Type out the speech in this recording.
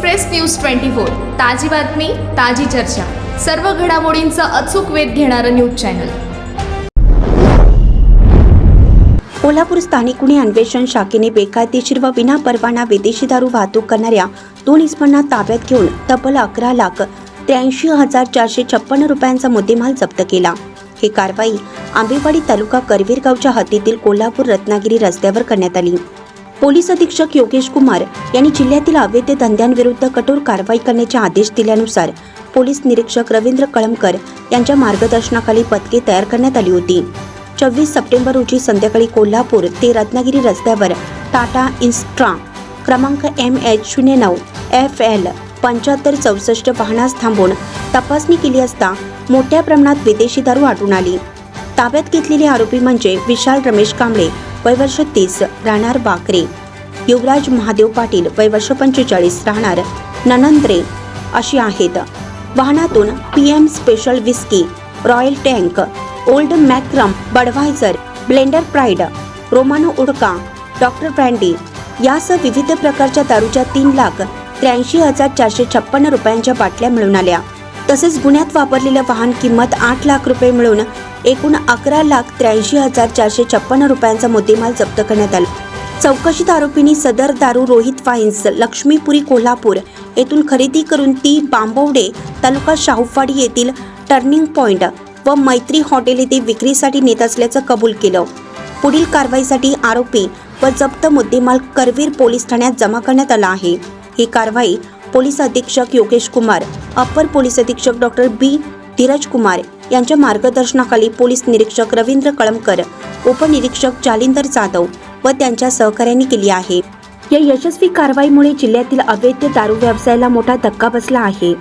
Express news twenty four. ताजी बातमी ताजी चर्चा. सर्व घडामोडींचा अचूक वेध घेणारं न्यूज चॅनल. कोल्हापूर स्थानिक गुन्हे अन्वेषण शाखेने बेकायदेशीर व विनापरवाना विदेशी दारू वाहतूक करणाऱ्या दोन इस्मांना ताब्यात घेऊन तब्बल अकरा लाख त्र्याऐंशी हजार चारशे छप्पन्न रुपयांचा मुद्देमाल जप्त केला. ही कारवाई आंबेवाडी तालुका करवीर गावच्या हद्दीतील कोल्हापूर रत्नागिरी रस्त्यावर करण्यात आली. पोलीस अधीक्षक योगेश कुमार यांनी जिल्ह्यातील अवैध धंद्यांविरुद्ध कठोर कारवाई करण्याचे आदेश दिल्यानुसार पोलीस निरीक्षक रवींद्र कळमकर यांच्या मार्गदर्शनाखाली पथके तयार करण्यात आली होती. चोवीस सप्टेंबर रोजी संध्याकाळी कोल्हापूर ते रत्नागिरी रस्त्यावर टाटा इन्स्ट्रा क्रमांक एम एच शून्य नऊ एफ एल पंच्याहत्तर चौसष्ट वाहनास थांबून तपासणी केली असता मोठ्या प्रमाणात विदेशी दारू आढळून आली. ताब्यात घेतलेले आरोपी म्हणजे विशाल रमेश कांबळे वयवर्ष तीस राहणार बाकरे. युवराज महादेव पाटील वयवर्ष पंचेचाळीस राहणार ननंद्रे. अशी आहेत. वाहनातून P M special whisky royal tank old macramé Budweiser blenders pride Romanov vodka doctor brandy यासह विविध प्रकारच्या दारूच्या तीन लाख त्र्याऐंशी हजार चारशे छप्पन्न रुपयांच्या बाटल्या मिळून आल्या. तसेच गुन्ह्यात वापरलेलं वाहन किंमत आठ लाख रुपये मिळून एकूण अकरा लाख त्र्याऐंशी हजार चारशे छप्पन्न रुपयांचा मुद्देमाल जप्त करण्यात आला. चौकशीत आरोपींनी सदर दारू रोहित वाईन्स लक्ष्मीपुरी कोल्हापूर येथून खरेदी करून ती बांबवडे तालुका शाहूफाडी येथील टर्निंग पॉइंट व मैत्री हॉटेल येथे विक्रीसाठी नेत असल्याचं कबूल केलं. पुढील कारवाईसाठी आरोपी व जप्त मुद्देमाल करवीर पोलीस ठाण्यात जमा करण्यात आला आहे. ही कारवाई पोलीस अधीक्षक योगेश कुमार अप्पर पोलीस अधीक्षक डॉक्टर बी धीरज कुमार यांच्या मार्गदर्शनाखाली पोलीस निरीक्षक रवींद्र कळमकर उपनिरीक्षक जालिंदर जाधव व त्यांच्या सहकाऱ्यांनी केली आहे. या यशस्वी कारवाईमुळे जिल्ह्यातील अवैध दारू व्यवसायाला मोठा धक्का बसला आहे.